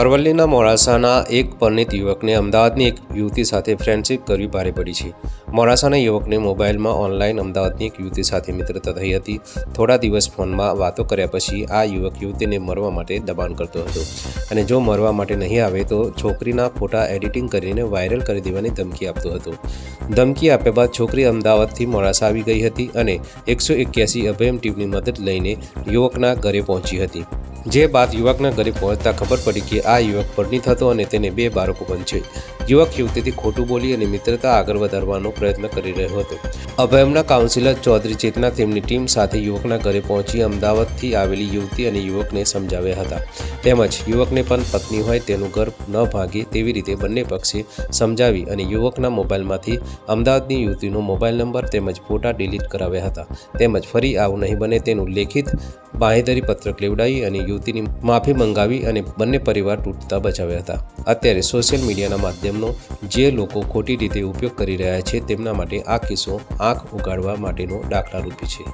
અરવલ્લીના મોડાસાના એક પરિણીત યુવકને અમદાવાદની એક યુવતી સાથે ફ્રેન્ડશિપ કરવી ભારે પડી છે. મોડાસાના યુવકને મોબાઈલમાં ઓનલાઈન અમદાવાદની એક યુવતી સાથે મિત્રતા થઈ હતી. થોડા દિવસ ફોનમાં વાતો કર્યા પછી આ યુવક યુવતીને મરવા માટે દબાણ કરતો હતો. અને જો મરવા માટે નહીં આવે તો છોકરીના ફોટા એડિટિંગ કરીને વાયરલ કરી દેવાની ધમકી આપતો હતો. ધમકી આપ્યા બાદ છોકરી અમદાવાદથી મોડાસા આવી ગઈ હતી અને એકસો એક્યાસી અભયમ ટીમની મદદ લઈને યુવકના ઘરે પહોંચી હતી. જે બાદ યુવકના ઘરે પહોંચતા ખબર પડી કે આ યુવક પરની હતો અને તેને બે બાળકો પણ છે યુવક યુવતીથી ખોટું બોલી અને મિત્રતા આગળ વધારવાનો પ્રયત્ન કરી રહ્યો હતો. અભયમના કાઉન્સિલર ચૌધરી ચેતના તેમની ટીમ સાથે યુવકના ઘરે પહોંચી અમદાવાદથી આવેલી યુવતી અને યુવકને સમજાવ્યા હતા. તેમજ યુવકને પણ પત્ની હોય તેનું ઘર ન ભાગે તેવી રીતે બંને પક્ષે સમજાવી અને યુવકના મોબાઈલમાંથી અમદાવાદની યુવતીનો મોબાઈલ નંબર તેમજ ફોટા ડિલીટ કરાવ્યા હતા. તેમજ ફરી આવું નહીં બને તેનું લેખિત બાંહેધરી પત્રક લેવડાવી અને યુવતીની માફી મંગાવી અને બંને પરિવાર તૂટતા બચાવ્યા હતા. અત્યારે સોશિયલ મીડિયાના માધ્યમનો જે લોકો ખોટી રીતે ઉપયોગ કરી રહ્યા છે તેમના માટે આ કિસ્સો આંખ ઉગાડવા માટેનો દાખલારૂપી છે.